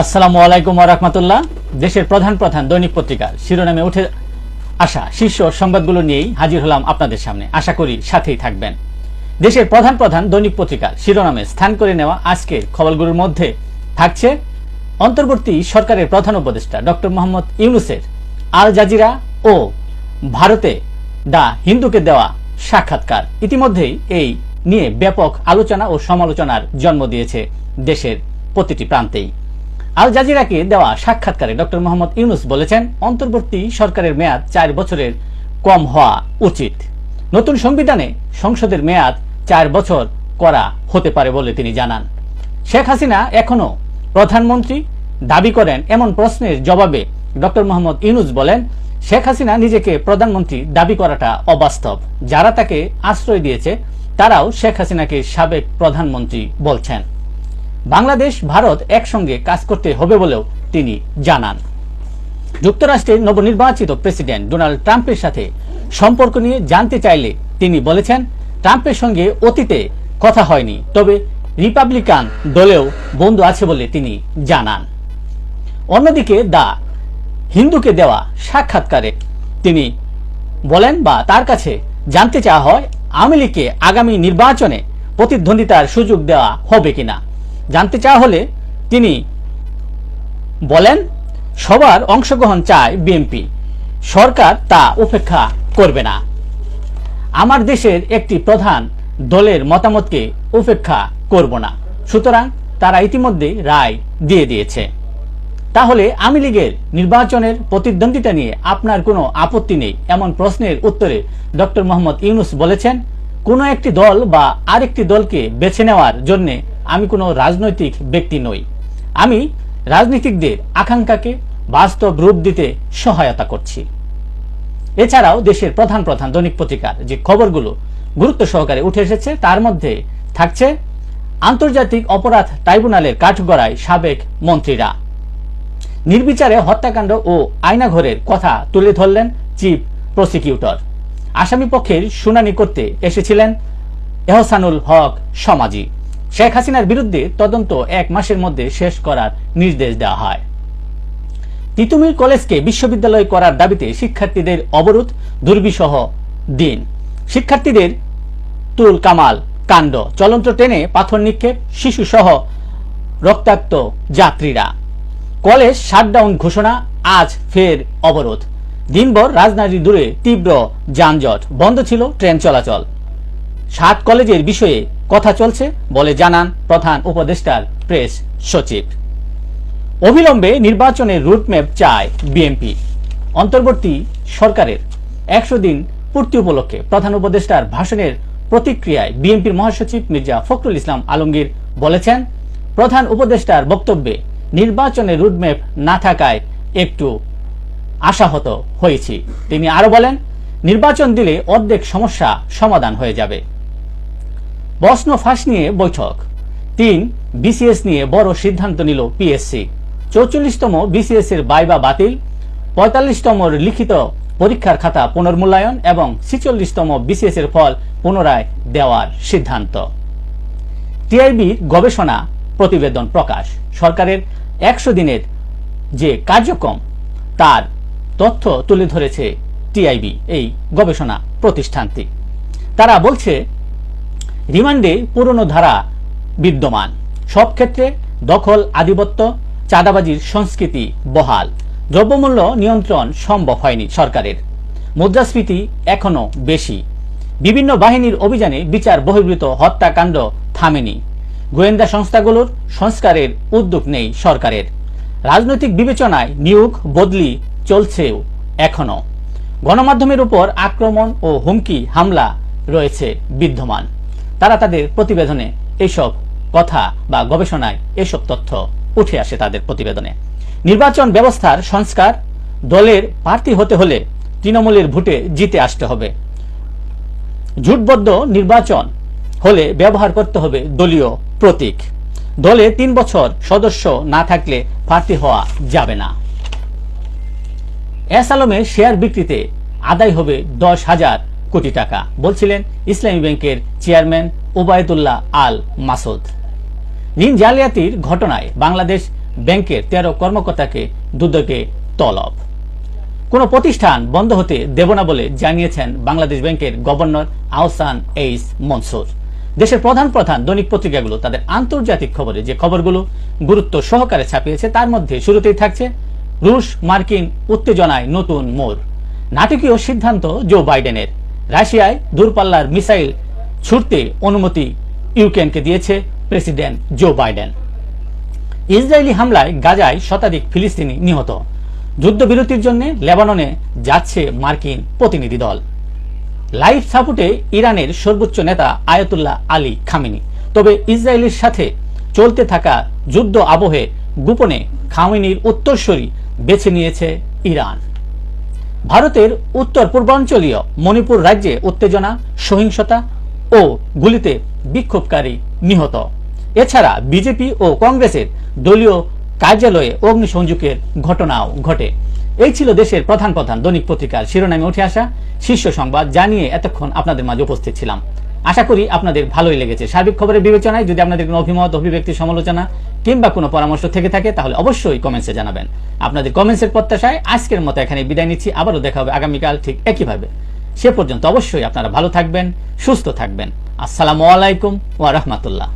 আসসালামু আলাইকুম রহমতুল্লাহ। দেশের প্রধান প্রধান দৈনিক পত্রিকার শিরোনামে উঠে আসা শীর্ষ সংবাদগুলো নিয়েই হাজির হলাম আপনাদের সামনে। আশা করি সাথেই থাকবেন। দেশের প্রধান প্রধান দৈনিক পত্রিকার শিরোনামে স্থান করে নেওয়া আজকের খবরগুলোর মধ্যে থাকছে অন্তর্বর্তী সরকারের প্রধান উপদেষ্টা ডক্টর মোহাম্মদ ইউনুসের আল জাজিরা ও ভারতে দা হিন্দুকে দেওয়া সাক্ষাৎকার। ইতিমধ্যেই এই নিয়ে ব্যাপক আলোচনা ও সমালোচনার জন্ম দিয়েছে দেশের প্রতিটি প্রান্তেই। আল জাজিরাকে দেওয়া সাক্ষাৎকারে ডক্টর মোহাম্মদ ইউনুস বলেছেন, অন্তর্বর্তী সরকারের মেয়াদ চার বছরের কম হওয়া উচিত। নতুন সংবিধানে সংসদের মেয়াদ চার বছর করা হতে পারে বলে তিনি জানান। শেখ হাসিনা এখনও প্রধানমন্ত্রী দাবি করেন, এমন প্রশ্নের জবাবে ডক্টর মোহাম্মদ ইউনুস বলেন, শেখ হাসিনা নিজেকে প্রধানমন্ত্রী দাবি করাটা অবাস্তব। যারা তাকে আশ্রয় দিয়েছে, তারাও শেখ হাসিনাকে সাবেক প্রধানমন্ত্রী বলছেন। বাংলাদেশ, ভারত একসঙ্গে কাজ করতে হবে বলেও তিনি জানান। যুক্তরাষ্ট্রের নবনির্বাচিত প্রেসিডেন্ট ডোনাল্ড ট্রাম্পের সাথে সম্পর্ক নিয়ে জানতে চাইলে তিনি বলেছেন, ট্রাম্পের সঙ্গে অতীতে কথা হয়নি, তবে রিপাবলিকান দলেও বন্ধু আছে বলে তিনি জানান। অন্যদিকে দা হিন্দুকে দেওয়া সাক্ষাৎকারে তিনি বলেন, বা তার কাছে জানতে চাওয়া হয়, আওয়ামী লীগকে আগামী নির্বাচনে প্রতিদ্বন্দ্বিতার সুযোগ দেওয়া হবে কিনা? জানতে চাওয়া হলে তিনি বলেন, সবার অংশগ্রহণ চায় বিএনপি। সরকার তা উপেক্ষা করবে না। আমার দেশের একটি প্রধান দলের মতামতকে উপেক্ষা করব না। সুতরাং তারা ইতিমধ্যে রায় দিয়ে দিয়েছে। তাহলে আওয়ামী লীগের নির্বাচনের প্রতিদ্বন্দ্বিতা নিয়ে আপনার কোনো আপত্তি নেই, এমন প্রশ্নের উত্তরে ডক্টর মোহাম্মদ ইউনুস বলেছেন, কোনো একটি দল বা আরেকটি দলকে বেছে নেওয়ার জন্য আমি কোনো রাজনৈতিক ব্যক্তি নই। আমি রাজনীতিকদের আকাঙ্ক্ষাকে বাস্তব রূপ দিতে সহায়তা করছি। এছাড়াও দেশের প্রধান প্রধান দৈনিক পত্রিকার যে খবরগুলো গুরুত্ব সহকারে উঠে এসেছে, তার মধ্যে থাকছে, আন্তর্জাতিক অপরাধ ট্রাইব্যুনালের কাঠগড়ায় সাবেক মন্ত্রীরা। নির্বিচারে হত্যাকাণ্ড ও আয়নাঘরের কথা তুলে ধরলেন চিফ প্রসিকিউটর। আসামি পক্ষের শুনানি করতে এসেছিলেন এহসানুল হক সমাজি। শেখ হাসিনার বিরুদ্ধে তদন্ত এক মাসের মধ্যে শেষ করার নির্দেশ দেওয়া হয়। তিতুমির কলেজকে বিশ্ববিদ্যালয় করার দাবিতে শিক্ষার্থীদের অবরোধ দুর্বিসহ দিন। শিক্ষার্থীদের তুল কামাল, কাণ্ড, চলন্ত ট্রেনে পাথর নিক্ষেপ শিশু সহ রক্তাক্ত যাত্রীরা। কলেজ শাটডাউন ঘোষণা, আজ ফের অবরোধ। দিনভর রাজধানী দূরে তীব্র যানজট, বন্ধ ছিল ট্রেন চলাচল। সাত কলেজের বিষয়ে কথা চলছে বলে জানান প্রধান উপদেষ্টার প্রেস সচিব। অবিলম্বে নির্বাচনের রুটম্যাপ চায় বিএনপি। অন্তর্বর্তী সরকারের একশো দিন পূর্তি উপলক্ষে প্রধান উপদেষ্টার ভাষণের প্রতিক্রিয়ায় বিএনপির মহাসচিব মির্জা ফখরুল ইসলাম আলমগীর বলেছেন, প্রধান উপদেষ্টার বক্তব্যে নির্বাচনের রুটম্যাপ না থাকায় একটু আশাহত হয়েছি। তিনি আরও বলেন, নির্বাচন দিলে অর্ধেক সমস্যা সমাধান হয়ে যাবে। প্রশ্ন ফাঁস নিয়ে বৈঠক। তিন বিসিএস নিয়ে বড় সিদ্ধান্ত নিল পিএসসি চৌচল্লিশতম বিসিএস এর বাইবা বাতিল, পঁয়তাল্লিশতম লিখিত পরীক্ষার খাতা পুনর্মূল্যায়ন এবং ছিচল্লিশতম বিসিএস এর ফল পুনরায় দেওয়ার সিদ্ধান্ত। টিআইবির গবেষণা প্রতিবেদন প্রকাশ। সরকারের একশো দিনের যে কার্যক্রম, তার তথ্য তুলে ধরেছে টিআইবি এই গবেষণা প্রতিষ্ঠানটি। তারা বলছে রিমান্ডে পুরনো ধারা বিদ্যমান। সব ক্ষেত্রে দখল, আধিপত্য, চাঁদাবাজির সংস্কৃতি বহাল। দ্রব্যমূল্য নিয়ন্ত্রণ সম্ভব হয়নি সরকারের। মুদ্রাস্ফীতি এখনও বেশি। বিভিন্ন বাহিনীর অভিযানে বিচার বহির্ভূত হত্যাকাণ্ড থামেনি। গোয়েন্দা সংস্থাগুলোর সংস্কারের উদ্যোগ নেই সরকারের। রাজনৈতিক বিবেচনায় নিয়োগ, বদলি চলছেও এখনও। গণমাধ্যমের উপর আক্রমণ ও হুমকি হামলা রয়েছে বিদ্যমান। তারা তাদের প্রতিবেদনে এইসব কথা বা গবেষণায় এসব তথ্য উঠে আসে তাদের প্রতিবেদনে। নির্বাচন ব্যবস্থার সংস্কার দলের প্রার্থী হতে হলে তৃণমূলের ভোটে জিতে আসতে হবে। জোটবদ্ধ নির্বাচন হলে ব্যবহার করতে হবে দলীয় প্রতীক। দলে তিন বছর সদস্য না থাকলে প্রার্থী হওয়া যাবে না। এস আলমের শেয়ার বিক্রিতে আদায় হবে দশ হাজার কোটি টাকা, বলছিলেন ইসলামী ব্যাংকের চেয়ারম্যান ওবায়দুল্লাহ আল মাসুদ। ঋণ জালিয়াতির ঘটনায় বাংলাদেশ ব্যাংকের তেরো কর্মকর্তাকে দুদকে তলব। কোনো প্রতিষ্ঠান বন্ধ হতে দেব না বলে জানিয়েছেন বাংলাদেশ ব্যাংকের গভর্নর আহসান এইস মনসুর। দেশের প্রধান প্রধান দৈনিক পত্রিকাগুলো তাদের আন্তর্জাতিক খবরে যে খবরগুলো গুরুত্ব সহকারে ছাপিয়েছে, তার মধ্যে শুরুতেই থাকছে রুশ মার্কিন উত্তেজনায় নতুন মোড়। নাটকীয় সিদ্ধান্ত জো বাইডেনের। রাশিয়ায় দূরপাল্লার মিসাইল ছুটতে অনুমতি ইউক্রেনকে দিয়েছে প্রেসিডেন্ট জো বাইডেন। ইসরায়েলি হামলায় গাজায় শতাধিক ফিলিস্তিনি নিহত। যুদ্ধবিরতির জন্য লেবাননে যাচ্ছে মার্কিন প্রতিনিধি দল। লাইফ সাপোর্টে ইরানের সর্বোচ্চ নেতা আয়াতুল্লাহ আলী খামিনি। তবে ইসরায়েলের সাথে চলতে থাকা যুদ্ধ আবহে গোপনে খামিনির উত্তরসূরি বেছে নিয়েছে ইরান। ভারতের উত্তর পূর্বাঞ্চলীয় মণিপুর রাজ্যে উত্তেজনা, সহিংসতা ও গুলিতে বিক্ষোভকারী নিহত। এছাড়া বিজেপি ও কংগ্রেসের দলীয় কার্যালয়ে অগ্নিসংযোগের ঘটনাও ঘটে। এই ছিল দেশের প্রধান প্রধান দৈনিক পত্রিকার শিরোনামে উঠে আসা শীর্ষ সংবাদ জানিয়ে এতক্ষণ আপনাদের মাঝে উপস্থিত ছিলাম। আশা করি আপনাদের ভালোই লেগেছে। সার্বিক খবরের বিবেচনায় যদি আপনাদের কোনো অভিমত, অভিব্যক্তি, সমালোচনা কিংবা কোনো পরামর্শ থেকে থাকে, তাহলে অবশ্যই কমেন্টসে জানাবেন। আপনাদের কমেন্টসের প্রত্যাশায় আজকের মতো এখানে বিদায় নিচ্ছি। আবারও দেখা হবে আগামীকাল ঠিক একইভাবে। সে পর্যন্ত অবশ্যই আপনারা ভালো থাকবেন, সুস্থ থাকবেন। আসসালামু আলাইকুম ওয়া রাহমাতুল্লাহ।